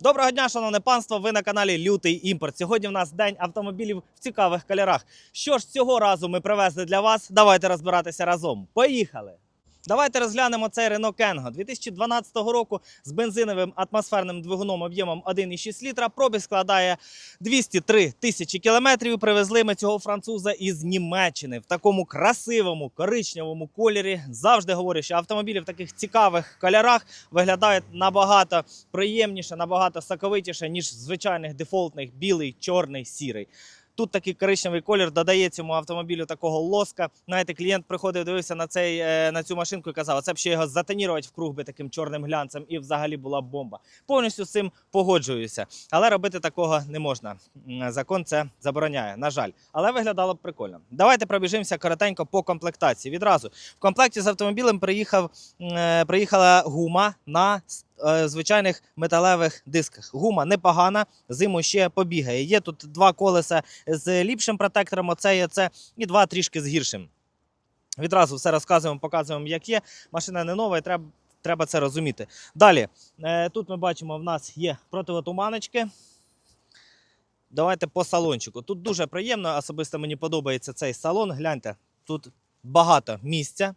Доброго дня, шановне панство! Ви на каналі Лютий Імпорт. Сьогодні в нас день автомобілів в цікавих кольорах. Що ж цього разу ми привезли для вас? Давайте розбиратися разом. Поїхали! Давайте розглянемо цей Renault Kengo 2012 року з бензиновим атмосферним двигуном об'ємом 1,6 літра. Пробіг складає 203 тисячі кілометрів. Привезли ми цього француза із Німеччини в такому красивому коричневому кольорі. Завжди говорю, що автомобілі в таких цікавих кольорах виглядають набагато приємніше, набагато соковитіше, ніж звичайних дефолтних білий, чорний, сірий. Тут такий коричневий колір додає цьому автомобілю такого лоска. Знаєте, клієнт приходив, дивився на цей е, на цю машинку і казав, це б ще його затонірувати в круг би таким чорним глянцем, і взагалі була б бомба. Повністю з цим погоджуюся. Але робити такого не можна. Закон це забороняє, на жаль. Але виглядало б прикольно. Давайте пробіжимося коротенько по комплектації. Відразу в комплекті з автомобілем приїхав, е, приїхала гума на звичайних металевих дисках. Гума непогана, зиму ще побігає. Є тут два колеса з ліпшим протектором, оце є це, і два трішки з гіршим. Відразу все розказуємо, показуємо, як є. Машина не нова, і треба, треба це розуміти. Далі, е, тут ми бачимо, в нас є противотуманочки. Давайте по салончику. Тут дуже приємно, особисто мені подобається цей салон. Гляньте, тут багато місця,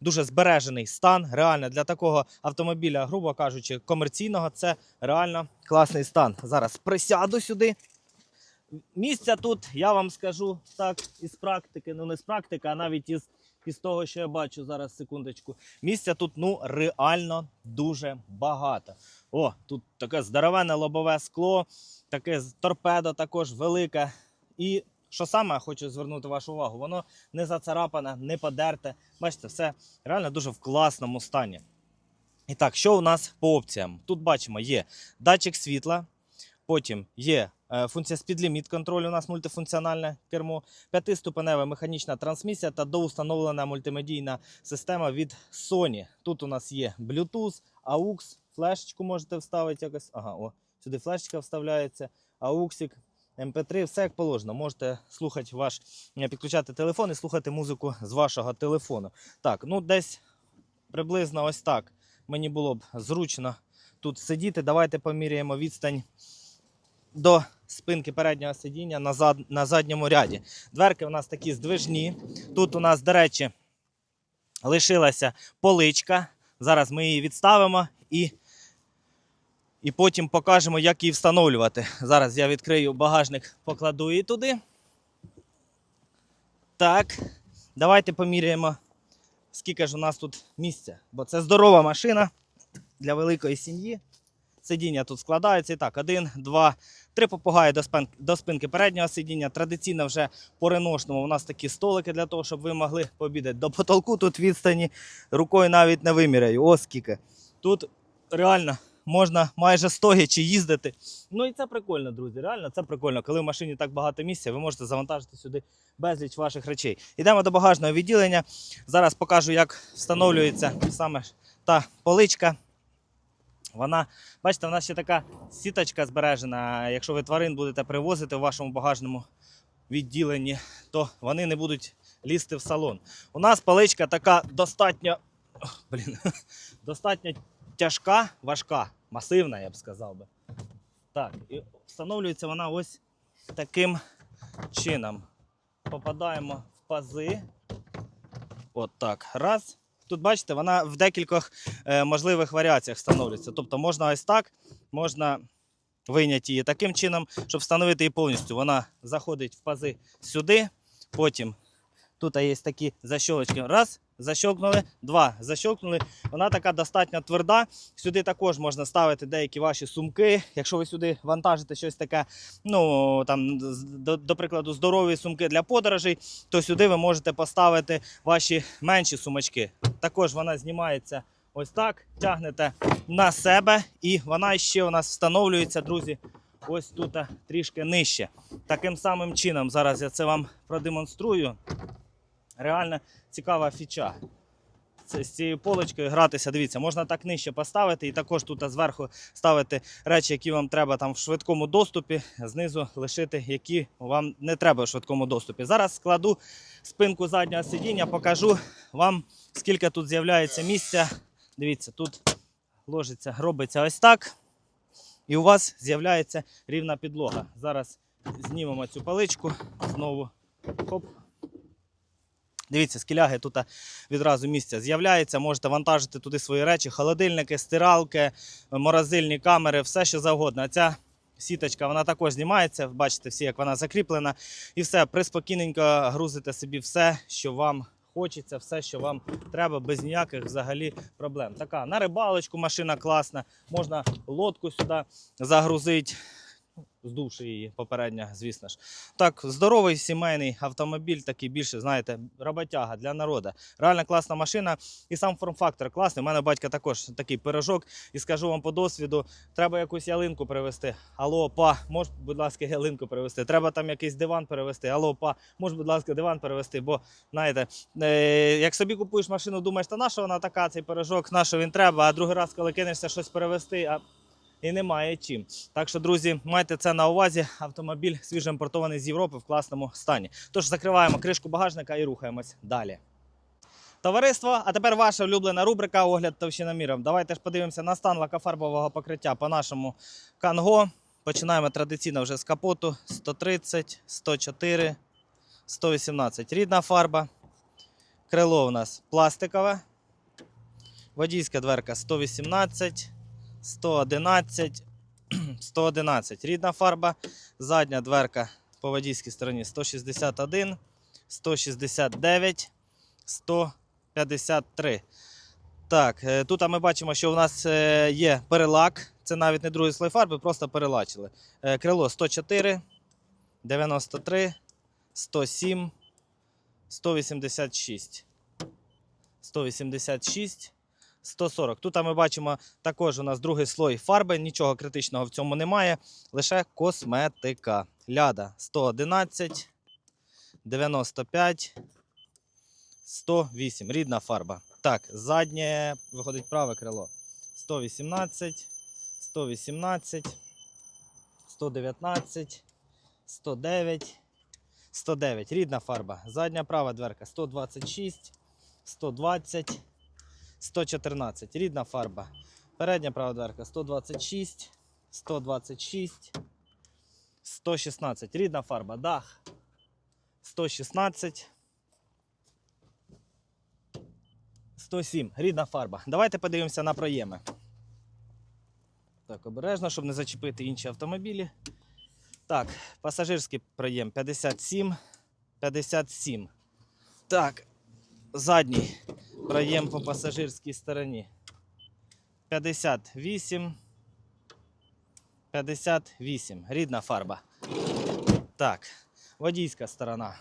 дуже збережений стан. Реально для такого автомобіля, грубо кажучи, комерційного, це реально класний стан. Зараз присяду сюди. Місця тут, я вам скажу так, із практики, ну не з практики, а навіть із, із того, що я бачу зараз, секундочку. Місця тут ну реально дуже багато. О, тут таке здоровенне лобове скло, таке торпедо також велике. І що саме хочу звернути вашу увагу, воно не зацарапане, не подерте. Бачите, все реально дуже в класному стані. І так, що у нас по опціям? Тут бачимо, є датчик світла, потім є е, функція спідліміт контролю, у нас мультифункціональне кермо, п'ятиступенева механічна трансмісія та доустановлена мультимедійна система від Sony. Тут у нас є Bluetooth, AUX, флешечку можете вставити якось. Ага, о, сюди флешечка вставляється, AUXик, MP3, все як положено. Можете слухати ваш, е, підключати телефон і слухати музику з вашого телефону. Так, ну десь приблизно ось так. Мені було б зручно тут сидіти. Давайте поміряємо відстань до спинки переднього сидіння на, зад, на задньому ряді. Дверки у нас такі здвижні. Тут у нас, до речі, лишилася поличка. Зараз ми її відставимо і, і потім покажемо, як її встановлювати. Зараз я відкрию багажник, покладу її туди. Так, давайте поміряємо, скільки ж у нас тут місця. Бо це здорова машина для великої сім'ї. Сидіння тут складається. І так, один, два, три попугаї до, спин, до спинки переднього сидіння. Традиційно вже по реношному у нас такі столики для того, щоб ви могли пообідати. До потолку тут відстані рукою навіть не виміряю. Ось скільки. Тут реально можна майже стоячи їздити. Ну і це прикольно, друзі. Реально це прикольно. Коли в машині так багато місця, ви можете завантажити сюди безліч ваших речей. Йдемо до багажного відділення. Зараз покажу, як встановлюється саме та поличка. Вона, бачите, вона ще така сіточка збережена. Якщо ви тварин будете привозити в вашому багажному відділенні, то вони не будуть лізти в салон. У нас паличка така достатньо, блін, достатньо тяжка, важка, масивна, я б сказав би. Так, і встановлюється вона ось таким чином. Попадаємо в пази. От так. Раз. Тут бачите, вона в декількох е, можливих варіаціях встановлюється. Тобто можна ось так, можна вийняти її таким чином, щоб встановити її повністю. Вона заходить в пази сюди, потім тут є такі защолочки. Раз, защолкнули, два, защолкнули. Вона така достатньо тверда. Сюди також можна ставити деякі ваші сумки. Якщо ви сюди вантажите щось таке, ну там, до, до прикладу, здорові сумки для подорожей, то сюди ви можете поставити ваші менші сумочки. Також вона знімається ось так, тягнете на себе, і вона ще у нас встановлюється, друзі, ось тут трішки нижче. Таким самим чином, зараз я це вам продемонструю. Реально цікава фіча. Це з цією полочкою гратися. Дивіться, можна так нижче поставити, і також тут зверху ставити речі, які вам треба там в швидкому доступі, знизу лишити, які вам не треба в швидкому доступі. Зараз складу спинку заднього сидіння, покажу вам, скільки тут з'являється місця. Дивіться, тут ложиться, робиться ось так. і у вас з'являється рівна підлога. Зараз знімемо цю паличку знову. Хоп. Дивіться, скіляги тут відразу місця з'являється. Можете вантажити туди свої речі, холодильники, стиралки, морозильні камери, все що завгодно. Ця сіточка вона також знімається. Бачите всі, як вона закріплена. І все, приспокійненько грузите собі все, що вам хочеться, все, що вам треба, без ніяких взагалі проблем. Така на рибалочку машина класна, можна лодку сюди загрузити. Здувши її попередньо, звісно ж. Так, здоровий сімейний автомобіль, такий більше, знаєте, роботяга для народу. Реально класна машина. І сам форм-фактор класний. У мене батька також такий пирожок. І скажу вам по досвіду, треба якусь ялинку привезти. Алло, па, можеш, будь ласка, ялинку привезти. Треба там якийсь диван перевезти. Алло, па, можеш, будь ласка, диван перевезти. Бо знаєте, е, як собі купуєш машину, думаєш, та на що вона така, цей пирожок, на він треба, а другий раз, коли кинешся щось перевезти, а і немає чим. Так що, друзі, майте це на увазі. Автомобіль свіжоімпортований з Європи в класному стані. Тож закриваємо кришку багажника і рухаємось далі. Товариство, а тепер ваша улюблена рубрика Огляд товщиноміром. Давайте ж подивимося на стан лакофарбового покриття по нашому Канго. Починаємо традиційно вже з капоту 130, 104, 118. Рідна фарба. Крило у нас пластикове. Водійська дверка 118, 111, 111. Рідна фарба. Задня дверка по водійській стороні 161, 169, 153. Так, е, тут ми бачимо, що у нас е, є перелак. Це навіть не другий слой фарби, просто перелачили. Е, Крило 104, 93, 107, 186. 186, 140. Тут ми бачимо також у нас другий слой фарби, нічого критичного в цьому немає, лише косметика. Ляда 111, 95, 108. Рідна фарба. Так, заднє виходить праве крило. 118, 118, 119, 109, 109. Рідна фарба. Задня права дверка 126. 120, 114. Рідна фарба. Передня права дверка 126, 126, 116. Рідна фарба. Дах 116. 107. Рідна фарба. Давайте подивимося на проєми. Так, обережно, щоб не зачепити інші автомобілі. Так, пасажирський проєм 57, 57. Так, задній проєм по пасажирській стороні. 58. 58. Рідна фарба. Так, водійська сторона.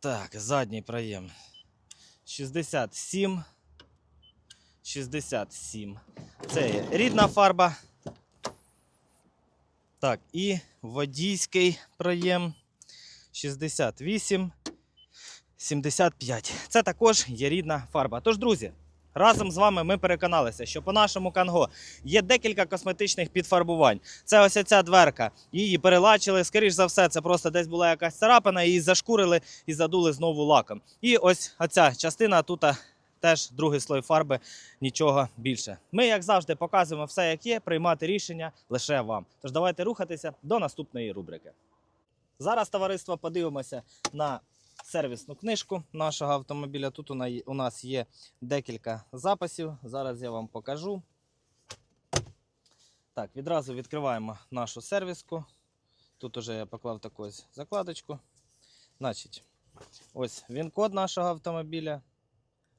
Так, задній проєм. 67. 67. Це є рідна фарба. Так, і водійський проєм 68, 75. Це також є рідна фарба. Тож, друзі, разом з вами ми переконалися, що по нашому канго є декілька косметичних підфарбувань. Це ось ця дверка. Її перелачили. Скоріш за все, це просто десь була якась царапина, її зашкурили і задули знову лаком. І ось оця частина тут. Теж другий слой фарби, нічого більше. Ми, як завжди, показуємо все, як є, приймати рішення лише вам. Тож давайте рухатися до наступної рубрики. Зараз, товариство, подивимося на сервісну книжку нашого автомобіля. Тут у нас є декілька записів. Зараз я вам покажу. Так, відразу відкриваємо нашу сервіску. Тут уже я поклав таку ось закладочку. Значить, ось він код нашого автомобіля.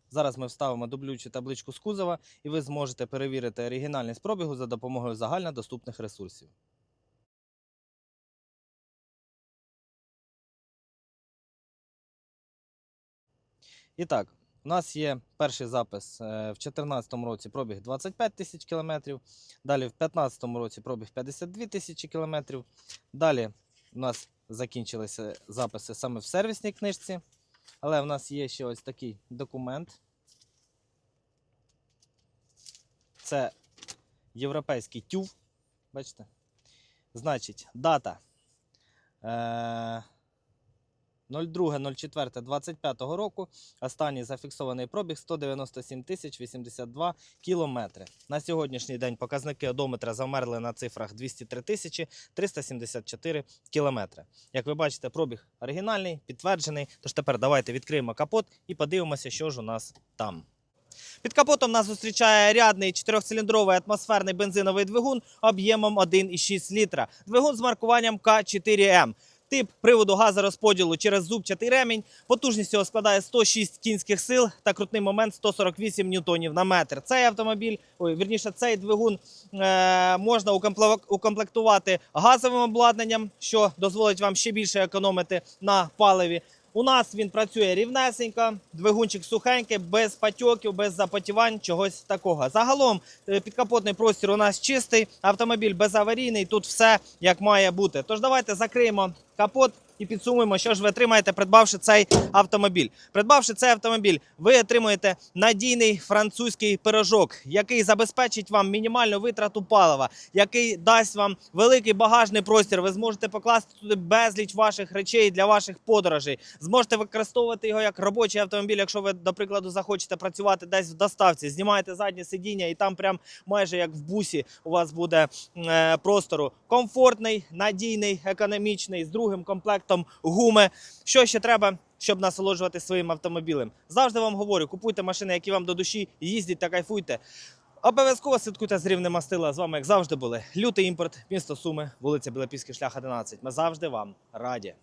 Зараз ми вставимо дублюючу табличку з кузова, і ви зможете перевірити оригінальність пробігу за допомогою загальнодоступних ресурсів. І так, у нас є перший запис е, в 2014 році пробіг 25 тисяч кілометрів. Далі в 2015 році пробіг 52 тисячі кілометрів. Далі у нас закінчилися записи саме в сервісній книжці. Але в нас є ще ось такий документ. Це європейський тюв. Бачите? Значить, дата. Е- 02.04.25 року. Останній зафіксований пробіг 197 тисяч 82 кілометри. На сьогоднішній день показники одометра замерли на цифрах 203 тисячі 374 кілометри. Як ви бачите, пробіг оригінальний, підтверджений. Тож тепер давайте відкриємо капот і подивимося, що ж у нас там. Під капотом нас зустрічає рядний чотирьохциліндровий атмосферний бензиновий двигун об'ємом 1,6 літра. Двигун з маркуванням К4М. Тип приводу газорозподілу через зубчатий ремінь. Потужність його складає 106 кінських сил та крутний момент 148 ньютонів на метр. Цей автомобіль, ой, вірніше, цей двигун е, можна укомпле- укомплектувати газовим обладнанням, що дозволить вам ще більше економити на паливі. У нас він працює рівнесенько, двигунчик сухенький, без патьоків, без запотівань, чогось такого. Загалом е, підкапотний простір у нас чистий, автомобіль безаварійний, тут все як має бути. Тож давайте закриємо капот і підсумуємо, що ж ви отримаєте, придбавши цей автомобіль. Придбавши цей автомобіль, ви отримуєте надійний французький пирожок, який забезпечить вам мінімальну витрату палива, який дасть вам великий багажний простір. Ви зможете покласти туди безліч ваших речей для ваших подорожей. Зможете використовувати його як робочий автомобіль, якщо ви, до прикладу, захочете працювати десь в доставці. Знімаєте заднє сидіння, і там прям майже як в бусі у вас буде е, простору. Комфортний, надійний, економічний, з другим комплектом гуми. Що ще треба? Щоб насолоджуватися своїм автомобілем. Завжди вам говорю, купуйте машини, які вам до душі, їздіть та кайфуйте. Обов'язково слідкуйте з рівнем мастила. З вами, як завжди, були. Лютий імпорт, місто Суми, вулиця Білопільський шлях 11. Ми завжди вам раді.